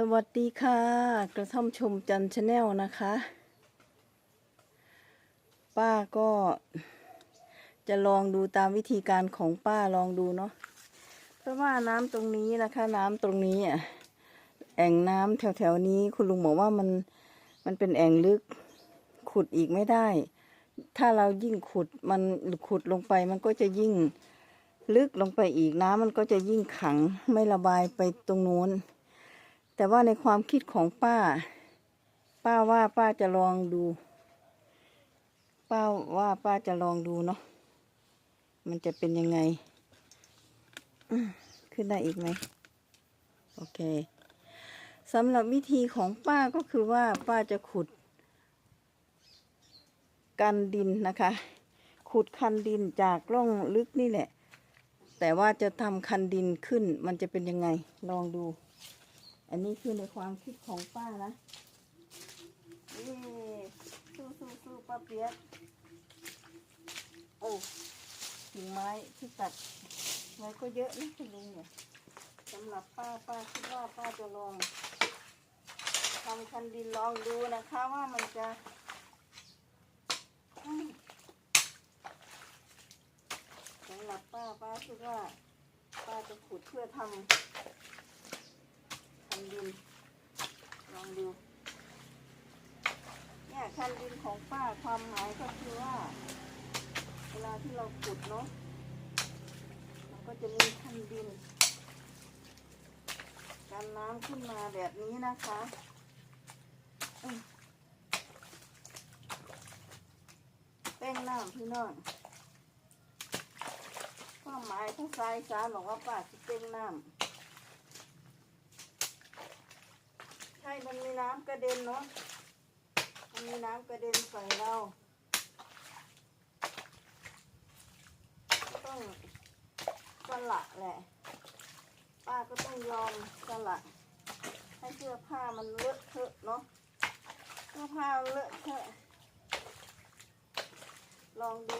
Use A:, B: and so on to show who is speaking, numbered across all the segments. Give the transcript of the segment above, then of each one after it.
A: สวัสดีค่ะ กระท่อมชมจันชาแนลนะคะ ป้าก็จะลองดูตามวิธีการของป้าลองดูเนาะเพราะว่าน้ำตรงนี้นะคะ น้ำตรงนี้อะแอ่งน้ำแถวๆนี้ คุณลุงบอกว่ามันมันเป็นแอ่งลึกขุดอีกไม่ได้ ถ้าเรายิ่งขุดมันขุดลงไป มันก็จะยิ่งลึกลงไปอีกน้ำมันก็จะยิ่งขังไม่ระบายไปตรงโน้น แต่ว่าในความคิดของป้า ป้าว่าป้าจะลองดู ป้าว่าป้าจะลองดูเนาะ มันจะเป็นยังไง ขึ้นได้อีกไหม โอเคสำหรับวิธีของป้าก็คือว่าป้าจะขุด กันดินนะคะ ขุดคันดินจากร่องลึกนี่แหละ แต่ว่าจะทำคันดินขึ้นมันจะเป็นยังไง ลองดู อันนี้คือในความคิดของป้านะเย้สู้สู้สู้ป้าเปียกโอ้กิ่งไม้ที่ตัดไว้ก็เยอะนะคุณลุงเนี่ยสำหรับป้าป้าคิดว่าป้าจะลองทำคันดินลองดูนะคะว่ามันจะสำหรับป้าป้าคิดว่าป้าจะขุดเพื่อทำ ดิน ลองดูเนี่ยคันดินของป้าความหมายก็คือว่า เวลาที่เราขุดเนาะมันก็จะมีคันดินกันน้ำขึ้นมาแบบนี้นะคะเต้งน้ำพี่น้องความหมายทั้งซ้ายซ้ายบอกว่าป้าจะเต้งน้ำ ใช่ มันมีน้ำกระเด็นเนาะ มันมีน้ำกระเด็นใส่เราก็ต้องสละแหละ ป้าก็ต้องยอมสละให้เสื้อผ้ามันเลอะเทอะเนาะ เสื้อผ้าเลอะเทอะ ลองดู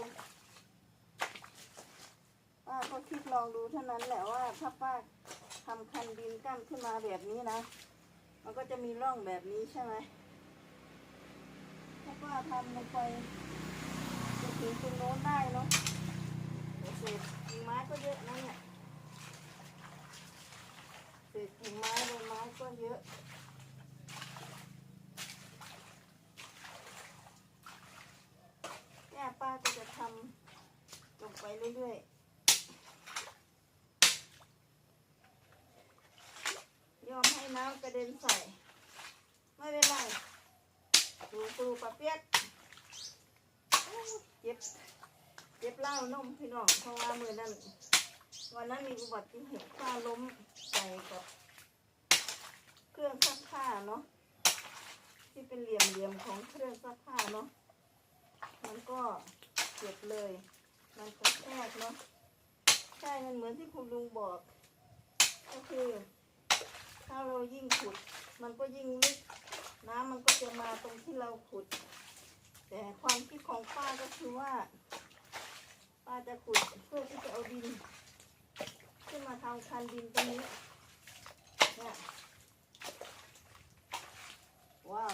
A: ป้าก็คิดลองดูเท่านั้นแหละว่าถ้าป้าทำคันดินกั้นขึ้นมาแบบนี้นะ มันก็จะมีร่องแบบนี้ใช่ไหมถ้าป้าทำลงไปจะถึงตรงโน้นได้เนาะเศษกิ่งไม้ก็เยอะนะเนี่ยเศษกิ่งไม้ใบไม้ก็เยอะเนี่ยป้าก็จะทำลงไปเรื่อยๆ ยอมให้ น้ำกระเด็นใส่ ไม่เป็นไรตูตูปะเปียกโอ้ยเจ็บเจ็บเล่านมพี่น้องเพราะว่ามือนั้นวันนั้นมีอุบัติเหตุป้าล้มใส่กับ เครื่องซักผ้าเนาะที่เป็นเหลี่ยมเหลี่ยมๆของเครื่องซักผ้าเนาะมันก็เจ็บเลย มันกระแทกเนาะใช่มันเหมือนที่คุณลุงบอก ก็คือ ถ้าเรายิ่งขุด มันก็ยิ่งลึกน้ำมันก็จะมาตรงที่เราขุด แต่ความคิดของป้าก็คือว่า ป้าจะขุดเพื่อที่จะเอาดิน ขึ้นมาทำคันดินตรงนี้เนี่ยว้าว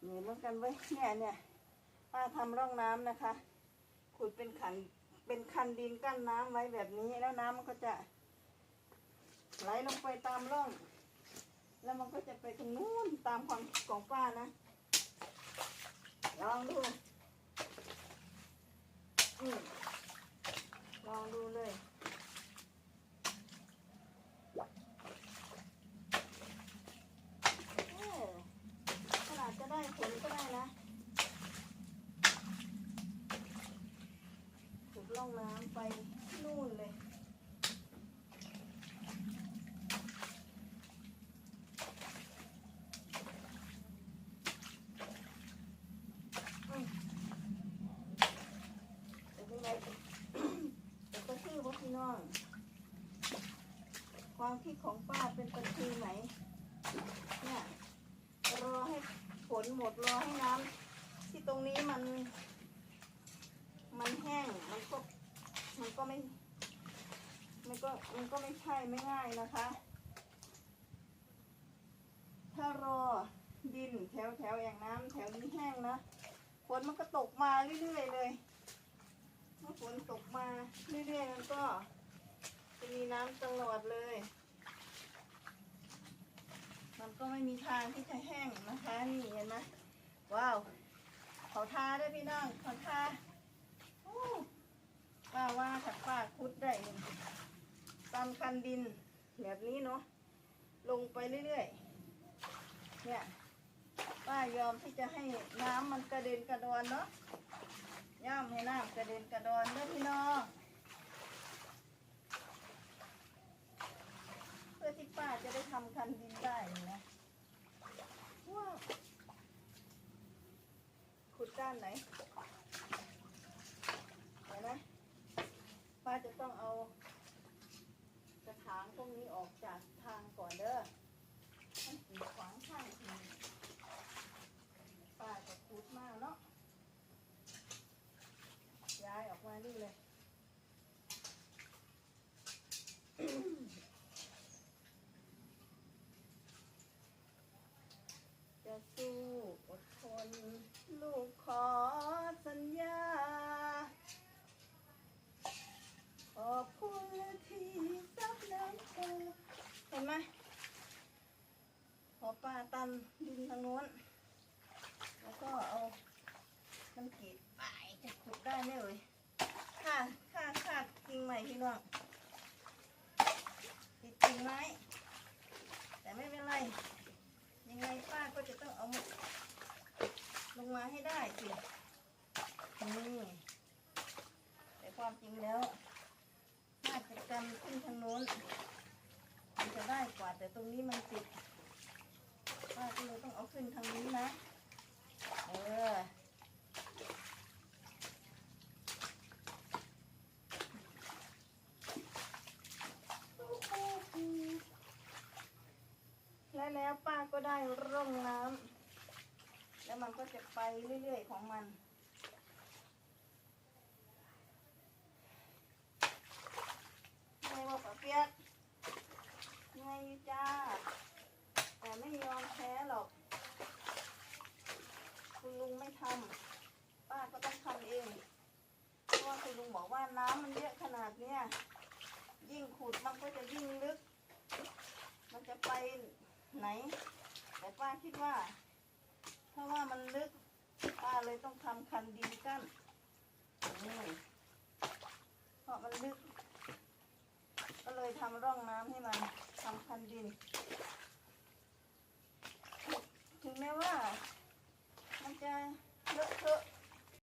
A: เหนื่อยเหมือนกันเว้ยเนี่ยเนี่ยป้าทำร่องน้ำนะคะ ขุดเป็นขันเป็นคันดินกั้นน้ำไว้แบบนี้แล้วน้ำมันก็จะ ไหลลงไปตามร่อง แล้วมันก็จะไปตรงนู้นตามความคิดของป้านะ ลองดู อืมลองดูเลย เออขนาดจะได้ผลก็ได้นะถูกล่องน้ำไปนู่นเลย แต่ยังไงแต่ก็คือว่าพี่น้อง ความคิดของป้าเป็นตะคือไหนเนี่ยรอให้ฝนหมดรอให้น้ำที่ตรงนี้มัน มันแห้งมันก็มันก็ไม่มันก็มันก็ไม่ใช่ไม่ง่ายนะคะ ถ้ารอดินแถวแถวแอ่งน้ำแถวนี้แห้งนะฝนมันก็ตกมาเรื่อยๆเลยเมื่อฝนตกมาเรื่อยๆมันก็จะมีน้ำตลอดเลย มันก็ไม่มีทางที่จะแห้งนะคะนี่เห็นไหมว้าวเขาทาได้พี่น้องเขาทาป้าว่าถัดป้าคุดได้ตามคันดินแบบนี้เนาะลงไปเรื่อยๆเนี่ยป้ายอมที่จะให้น้ำมันกระเด็นกระดอนเนาะย่อมให้น้ำกระเด็นกระดอนเด้อพี่น้อง เพื่อที่ ป้าจะได้ทำคันดินได้นะว้าวขุดด้านไหนเห็นไหมป้าจะต้องเอากระถางพวกนี้ออกจากทางก่อนเด้อมันขีดขวางข้างทีป้าจะขุดมากเนาะย้ายออกมานี่เลย จะสู้อดทน ลูก ขอสัญญา ขอบคุณที่ซับน้ำตาเห็นไหม ขอป่าตันดินทางโน้น แล้วก็เอามันกรีดไปจะขุดได้ไหมเอ่ยค่ะค่ะค่ะกิ่งใหม่พี่น้องติดกิ่งไม้ แต่ไม่เป็นไร ยังไงป้าก็จะต้องเอามาลง มาให้ได้สินี่แต่ความจริงแล้วน่าจะกันขึ้นทางโน้นมันจะได้กว่าแต่ตรงนี้มันติดป้าก็เลยต้องเอาขึ้นทางนี้นะ เออและแล้วป้าก็ได้ร่องน้ำ แล้วมันก็จะไปเรื่อยๆของมัน ไงว่าปะเปียกไงอยู่จ้า แต่ไม่ยอมแพ้หรอก คุณลุงไม่ทำป้าก็ต้องทำเอง เพราะว่าคุณลุงบอกว่าน้ำมันเยอะขนาดเนี้ย ยิ่งขุดมันก็จะยิ่งลึก มันจะไปไหน แต่ป้าคิดว่า ราะว่ามันลึกป้าเลยต้องทำคันดินกั้นเพราะมันลึก ก็เลยทำร่องน้ำให้มันทำคันดิน ถึงแม้ว่า มันจะเลอะเทอะ